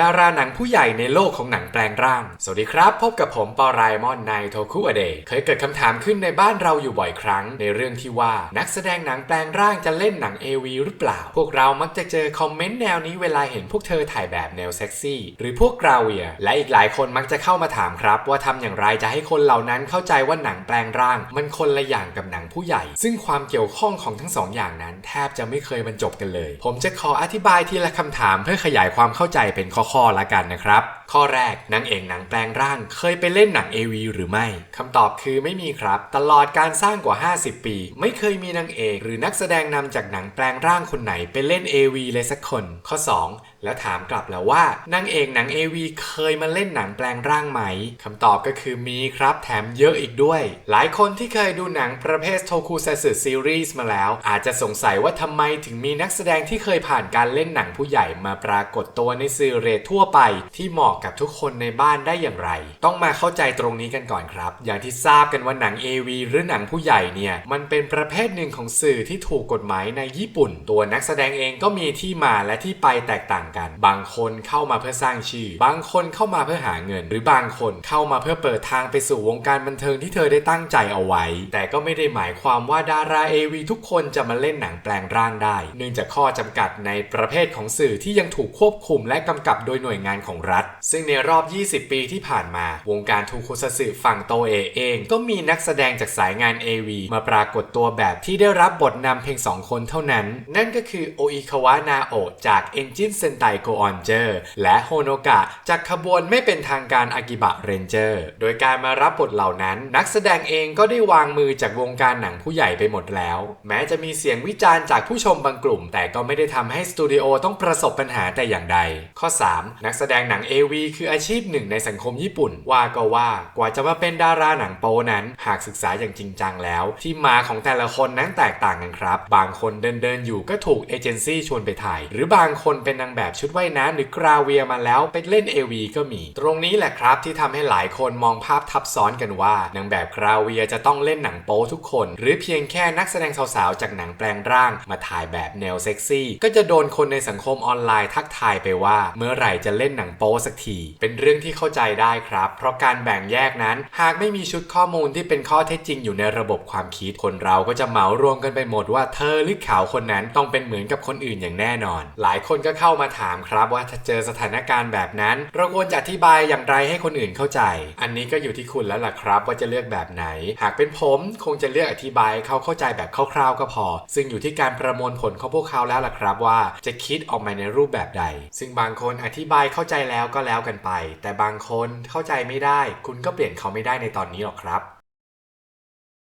ดาราหนังผู้ใหญ่ในโลกของหนังแปลงร่าง สวัสดีครับ พบกับผมปอรายมอนในโทคุอเดย์เคยเกิดคำถามขึ้นในบ้านเราอยู่บ่อยครั้ง ในเรื่องที่ว่านักแสดงหนังแปลงร่างจะเล่นหนัง AV หรือเปล่า พวกเรามักจะเจอคอมเมนต์แนวนี้เวลาเห็นพวกเธอถ่ายแบบแนวเซ็กซี่หรือพวกกราเวีย และอีกหลายคนมักจะเข้ามาถามครับ ว่าทำอย่างไรจะให้คนเหล่านั้นเข้าใจว่าหนังแปลงร่าง มันคนละอย่างกับหนังผู้ใหญ่ ซึ่งความเกี่ยวข้องของทั้งสองอย่างนั้น แทบจะไม่เคยบรรจบกันเลย ผมจะขออธิบายทีละคำถามเพื่อขยายความเข้าใจเป็นข้อข้อละกันนะครับ ข้อแรกนางเอกหนังแปลงร่าง เคยไปเล่นหนัง AV หรือไม่คำตอบคือไม่มีครับ ตลอดการสร้างกว่า 50 ปี ไม่เคยมีนางเอก หรือนักแสดงนำจากหนังแปลงร่างคนไหนไปเล่น AV เลยสักคน ข้อ 2 แล้วถามกลับแล้วว่านางเอกหนัง AV เคยมาเล่นหนังแปลงร่างไหมคำตอบก็คือมีครับ แถมเยอะอีกด้วย หลายคนที่เคยดูหนังประเภทโทคุซัตสึซีรีส์มาแล้ว อาจจะสงสัยว่าทำไมถึงมีนักแสดงที่เคยผ่านการเล่นหนังผู้ใหญ่มาปรากฏตัวในซีเรททั่วไปที่เหมาะกับทุกคนในบ้านได้อย่างไร ต้องมาเข้าใจตรงนี้กันก่อนครับ อย่างที่ทราบกันว่าหนัง AV หรือหนังผู้ใหญ่เนี่ย มันเป็นประเภทหนึ่งของสื่อที่ถูกกฎหมายในญี่ปุ่น ตัวนักแสดงเองก็มีที่มาและที่ไปแตกต่างกัน บางคนเข้ามาเพื่อสร้างชื่อ บางคนเข้ามาเพื่อหาเงิน หรือบางคนเข้ามาเพื่อเปิดทางไปสู่วงการบันเทิงที่เธอได้ตั้งใจเอาไว้ แต่ก็ไม่ได้หมายความว่าดารา AV ทุกคนจะมาเล่นหนังแปลงร่างได้ เนื่องจากข้อจำกัดในประเภทของสื่อที่ยังถูกควบคุมและกำกับโดยหน่วยงานของรัฐซึ่งในรอบ 20 ปีที่ผ่านมา วงการทูคุซสึฝั่งโตเอเอง ก็มีนักแสดงจากสายงาน AV มาปรากฏตัวแบบที่ได้รับบทนำเพียง 2 คนเท่านั้น นั่นก็คือโออิคาวะนาโอะจาก Engine Sentai Go Onger และโฮโนกะจากขบวนไม่เป็นทางการอากิบะเรนเจอร์โดยการมารับบทเหล่านั้น นักแสดงเองก็ได้วางมือจากวงการหนังผู้ใหญ่ไปหมดแล้ว แม้จะมีเสียงวิจารณ์จากผู้ชมบางกลุ่ม แต่ก็ไม่ได้ทำให้สตูดิโอต้องประสบปัญหาแต่อย่างใด ข้อ 3 นักแสดงหนัง AV คืออาชีพหนึ่งในสังคมญี่ปุ่น ว่าก็ว่ากว่าจะมาเป็นดาราหนังโป๊นั้น หากศึกษาอย่างจริงจังแล้ว ที่มาของแต่ละคนนั้นแตกต่างกันครับ บางคนเดินเดินอยู่ก็ถูกเอเจนซี่ชวนไปถ่าย หรือบางคนเป็นนางแบบชุดว่ายน้ำหรือกราเวียมาแล้วไปเล่น AV ก็มี ตรงนี้แหละครับที่ทำให้หลายคนมองภาพทับซ้อนกันว่านางแบบกราเวียจะต้องเล่นหนังโป๊ทุกคน หรือเพียงแค่นักแสดงสาวๆจากหนังแปลงร่างมาถ่ายแบบแนวเซ็กซี่ก็จะโดนคนในสังคมออนไลน์ทักทายไปว่า เมื่อไหร่จะเล่นหนังโป๊สักทีเป็นเรื่องที่เข้าใจได้ครับ เพราะการแบ่งแยกนั้น หากไม่มีชุดข้อมูลที่เป็นข้อเท็จจริงอยู่ในระบบความคิดคนเราก็จะเหมารวมกันไปหมดว่าเธอหรือเขาคนนั้นต้องเป็นเหมือนกับคนอื่นอย่างแน่นอน หลายคนก็เข้ามาถามครับว่าถ้าเจอสถานการณ์แบบนั้น เราควรจะอธิบายอย่างไรให้คนอื่นเข้าใจ อันนี้ก็อยู่ที่คุณแล้วล่ะครับ ว่าจะเลือกแบบไหน หากเป็นผมคงจะเลือกอธิบายเขาเข้าใจแบบคร่าวๆก็พอ ซึ่งอยู่ที่การประมวลผลของพวกเขาแล้วล่ะครับว่า จะคิดออกมาในรูปแบบใด ซึ่งบางคนอธิบายเข้าใจแล้วก็แล้วแล้วกันไป แต่บางคนเข้าใจไม่ได้ คุณก็เปลี่ยนเขาไม่ได้ในตอนนี้หรอกครับ